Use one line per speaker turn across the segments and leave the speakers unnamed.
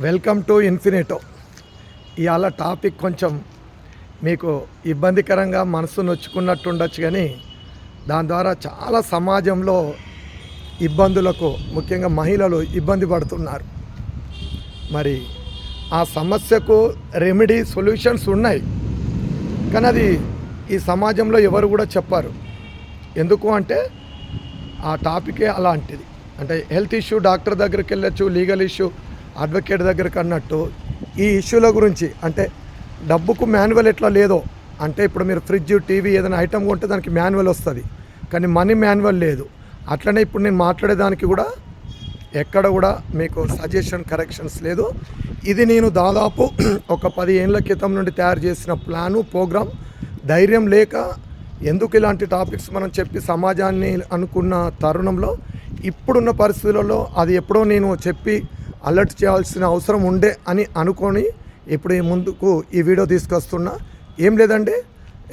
Welcome to ఇన్ఫినిటో. ఇవాళ topic కొంచెం మీకు ఇబ్బందికరంగా మనసు నొచ్చుకున్నట్టు ఉండొచ్చు కానీ దాని ద్వారా చాలా సమాజంలో ఇబ్బందులకు ముఖ్యంగా మహిళలు ఇబ్బంది పడుతున్నారు. మరి ఆ సమస్యకు రెమెడీ సొల్యూషన్స్ ఉన్నాయి. కానీ అది ఈ సమాజంలో ఎవరు కూడా చెప్పారు. ఎందుకు అంటే ఆ టాపికే అలాంటిది. అంటే హెల్త్ ఇష్యూ డాక్టర్ దగ్గరికి వెళ్ళచ్చు లీగల్ ఇష్యూ అడ్వకేట్ దగ్గరికి అన్నట్టు ఈ ఇష్యూల గురించి అంటే డబ్బుకు మాన్యువల్ ఎట్లా లేదో అంటే ఇప్పుడు మీరు ఫ్రిడ్జ్ టీవీ ఏదైనా ఐటమ్ కొంటే దానికి మాన్యువల్ వస్తుంది. కానీ మనీ మాన్యువల్ లేదు. అట్లనే ఇప్పుడు నేను మాట్లాడేదానికి కూడా ఎక్కడ కూడా మీకు సజెషన్ కరెక్షన్స్ లేదు. ఇది నేను దాదాపు ఒక పది ఏళ్ళ క్రితం నుండి తయారు చేసిన ప్లాను ప్రోగ్రామ్ ధైర్యం లేక ఎందుకు ఇలాంటి టాపిక్స్ మనం చెప్పి సమాజాన్ని అనుకున్న తరుణంలో ఇప్పుడున్న పరిస్థితులలో అది ఎప్పుడో నేను చెప్పి అలర్ట్ చేయాల్సిన అవసరం ఉండే అని అనుకొని ఇప్పుడు ముందుకు ఈ వీడియో తీసుకొస్తున్నా. ఏం లేదండి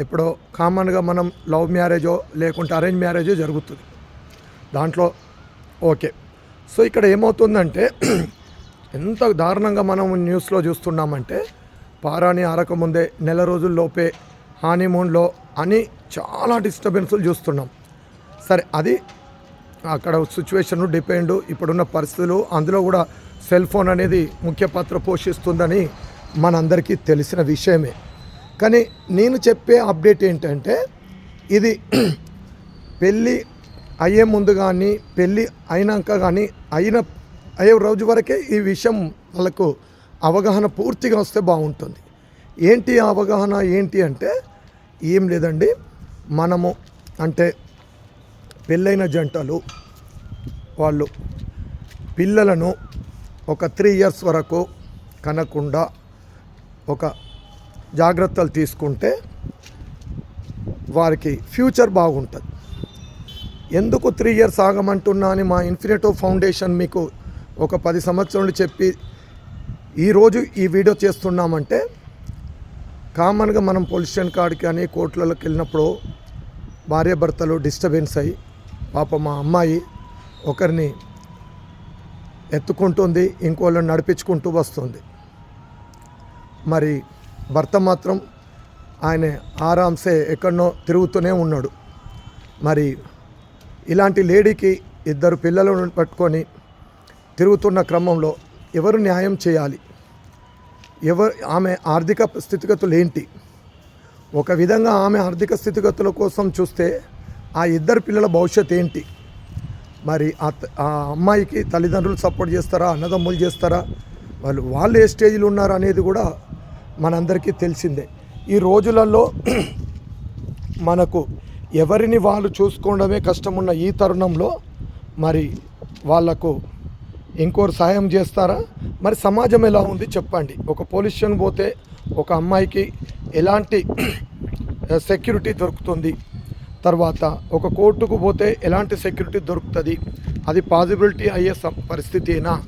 ఇప్పుడు కామన్గా మనం లవ్ మ్యారేజో లేకుంటే అరేంజ్ మ్యారేజో జరుగుతుంది. దాంట్లో ఓకే. సో ఇక్కడ ఏమవుతుందంటే ఎంత దారుణంగా మనం న్యూస్లో చూస్తున్నామంటే పారాని ఆరకముందే నెల రోజుల్లోపే హానీమూన్లో అని చాలా డిస్టర్బెన్స్లు చూస్తున్నాం. సరే అది అక్కడ సిచ్యువేషన్ డిపెండ్ ఇప్పుడున్న పరిస్థితులు అందులో కూడా సెల్ ఫోన్ అనేది ముఖ్య పాత్ర పోషిస్తుందని మనందరికీ తెలిసిన విషయమే. కానీ నేను చెప్పే అప్డేట్ ఏంటంటే ఇది పెళ్ళి అయ్యే ముందు కానీ పెళ్ళి అయినాక కానీ అయిన అయ్యే రోజు వరకే ఈ విషయం వాళ్ళకు అవగాహన పూర్తిగా వస్తే బాగుంటుంది. ఏంటి అవగాహన? ఏంటి అంటే ఏం లేదండి. మనము అంటే పెళ్ళైన జంటలు వాళ్ళు పిల్లలను ఒక త్రీ ఇయర్స్ వరకు కనకుండా ఒక జాగ్రత్తలు తీసుకుంటే వారికి ఫ్యూచర్ బాగుంటుంది. ఎందుకు త్రీ ఇయర్స్ ఆగమంటున్నా అని మా ఇన్ఫినిటో ఫౌండేషన్ మీకు ఒక పది సంవత్సరాలు చెప్పి ఈరోజు ఈ వీడియో చేస్తున్నామంటే కామన్గా మనం పొల్యూషన్ కార్డు అని కోర్టులలోకి వెళ్ళినప్పుడు భార్యాభర్తలు డిస్టర్బెన్స్ అయ్యి పాప మా అమ్మాయి ఒకరిని ఎత్తుకుంటుంది ఇంకోళ్ళని నడిపించుకుంటూ వస్తుంది. మరి భర్త మాత్రం ఆయన ఆరాంసే ఎక్కడనో తిరుగుతూనే ఉన్నాడు. మరి ఇలాంటి లేడీకి ఇద్దరు పిల్లలను పట్టుకొని తిరుగుతున్న క్రమంలో ఎవరు న్యాయం చేయాలి? ఎవరు ఆమె ఆర్థిక స్థితిగతులు ఏంటి? ఒక విధంగా ఆమె ఆర్థిక స్థితిగతుల కోసం చూస్తే ఆ ఇద్దరు పిల్లల భవిష్యత్ ఏంటి? మరి ఆ ఆ అమ్మాయికి తల్లిదండ్రులు సపోర్ట్ చేస్తారా అన్నదమ్ములు చేస్తారా? వాళ్ళు వాళ్ళు ఏ స్టేజ్లో ఉన్నారు అనేది కూడా మనందరికీ తెలిసిందే. ఈ రోజులలో మనకు ఎవరిని వాళ్ళు చూసుకోవడమే కష్టం ఉన్న ఈ తరుణంలో మరి వాళ్ళకు ఇంకోరు సాయం చేస్తారా? మరి సమాజం ఎలా ఉంది చెప్పండి. ఒక పోలీస్ స్టేషన్ పోతే ఒక అమ్మాయికి ఎలాంటి సెక్యూరిటీ దొరుకుతుంది? తర్వాత ఒక కోర్టుకు పోతే ఎలాంటి సెక్యూరిటీ దొరుకుతుంది? అది పాసిబిలిటీ అయ్యే సం- పరిస్థితేనా?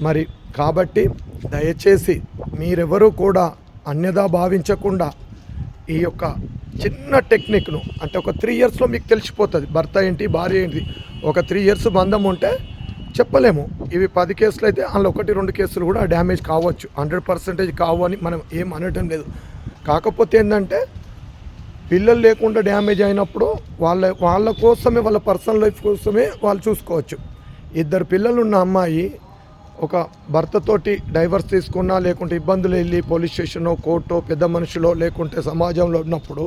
మరి కాబట్టి దయచేసి మీరెవరూ కూడా అన్యదా భావించకుండా ఈ యొక్క చిన్న టెక్నిక్ను అంటే ఒక త్రీ ఇయర్స్లో మీకు తెలిసిపోతుంది భర్త ఏంటి భార్య ఏంటి ఒక త్రీ ఇయర్స్ బంధం ఉంటే చెప్పలేము. ఇవి పది కేసులు అయితే అందులో ఒకటి రెండు కేసులు కూడా డ్యామేజ్ కావచ్చు హండ్రెడ్ పర్సెంటేజ్ కావు అని మనం ఏం అనటం లేదు. కాకపోతే ఏంటంటే పిల్లలు లేకుండా డ్యామేజ్ అయినప్పుడు వాళ్ళ వాళ్ళ కోసమే వాళ్ళ పర్సనల్ లైఫ్ కోసమే వాళ్ళు చూసుకోవచ్చు. ఇద్దరు పిల్లలు ఉన్న అమ్మాయి ఒక భర్తతోటి డైవర్స్ తీసుకున్నా లేకుంటే ఇబ్బందులు వెళ్ళి పోలీస్ స్టేషనో కోర్టో పెద్ద మనుషులో లేకుంటే సమాజంలో ఉన్నప్పుడు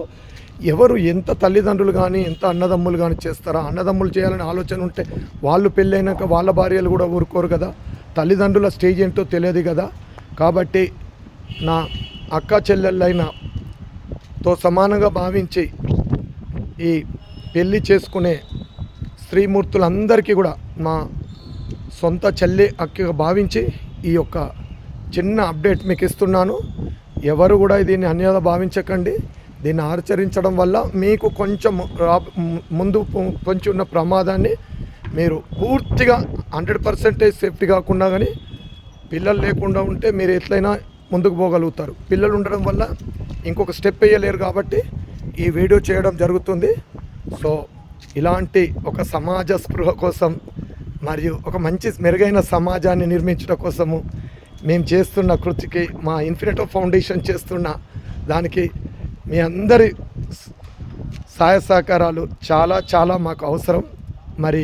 ఎవరు ఎంత తల్లిదండ్రులు కానీ ఎంత అన్నదమ్ములు కానీ చేస్తారా? అన్నదమ్ములు చేయాలని ఆలోచన ఉంటే వాళ్ళు పెళ్ళైనాక వాళ్ళ భార్యలు కూడా ఊరుకోరు కదా. తల్లిదండ్రుల స్టేజ్ ఏంటో తెలియదు కదా. కాబట్టి నా అక్క చెల్లెళ్ళైన తో సమానంగా భావించి ఈ పెళ్ళి చేసుకునే స్త్రీమూర్తులందరికీ కూడా మా సొంత చెల్లి అక్కగా భావించి ఈ యొక్క చిన్న అప్డేట్ మీకు ఇస్తున్నాను. ఎవరు కూడా దీన్ని అన్యాయంగా భావించకండి. దీన్ని ఆచరించడం వల్ల మీకు కొంచెం రా- ముందు పొంచి ఉన్న ప్రమాదాన్ని మీరు పూర్తిగా హండ్రెడ్ పర్సెంటేజ్ సేఫ్టీ కాకుండా కానీ పిల్లలు లేకుండా ఉంటే మీరు ఎట్లయినా ముందుకు పోగలుగుతారు. పిల్లలు ఉండడం వల్ల ఇంకొక స్టెప్ వేయలేరు కాబట్టి ఈ వీడియో చేయడం జరుగుతుంది. సో ఇలాంటి ఒక సమాజ స్పృహ కోసం మరియు ఒక మంచి మెరుగైన సమాజాన్ని నిర్మించడం కోసము మేము చేస్తున్న కృతికి మా ఇన్ఫినిటో ఫౌండేషన్ చేస్తున్న దానికి మీ అందరి సహాయ సహకారాలు చాలా చాలా మాకు అవసరం. మరి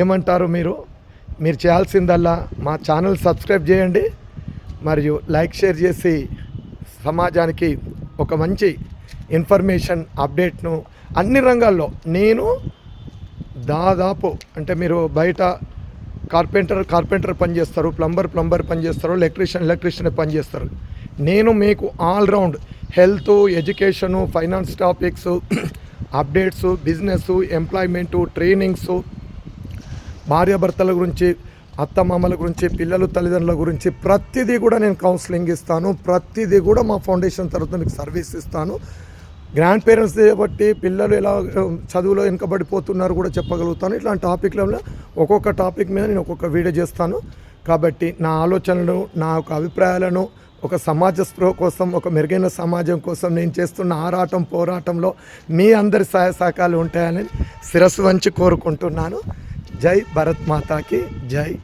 ఏమంటారు మీరు? మీరు చేయాల్సిందల్లా మా ఛానల్ సబ్స్క్రైబ్ చేయండి. మరియు లైక్ షేర్ చేసి సమాజానికి ఒక మంచి ఇన్ఫర్మేషన్ అప్డేట్ను అన్ని రంగాల్లో నేను దాదాపు అంటే మీరు బయట కార్పెంటర్ కార్పెంటర్ పనిచేస్తారు ప్లంబర్ ప్లంబర్ పనిచేస్తారు ఎలక్ట్రీషియన్ ఎలక్ట్రీషియన్ పనిచేస్తారు. నేను మీకు all round health education finance topics updates business employment trainings భార్యాభర్తల గురించి అత్తమామల గురించి పిల్లలు తల్లిదండ్రుల గురించి ప్రతిదీ కూడా నేను కౌన్సిలింగ్ ఇస్తాను. ప్రతిదీ కూడా మా ఫౌండేషన్ తరఫున మీకు సర్వీస్ ఇస్తాను. గ్రాండ్ పేరెంట్స్ బట్టి పిల్లలు ఎలా చదువులో వెనుకబడిపోతున్నారు కూడా చెప్పగలుగుతాను. ఇట్లాంటి టాపిక్లలో ఒక్కొక్క టాపిక్ మీద నేను ఒక్కొక్క వీడియో చేస్తాను. కాబట్టి నా ఆలోచనలు నా యొక్క అభిప్రాయాలను ఒక సమాజ స్పృహ కోసం ఒక మెరుగైన సమాజం కోసం నేను చేస్తున్న ఆరాటం పోరాటంలో మీ అందరి సహాయ సహకారాలు ఉంటాయని శిరస్సు వంచి కోరుకుంటున్నాను. जय भरत माता की जय।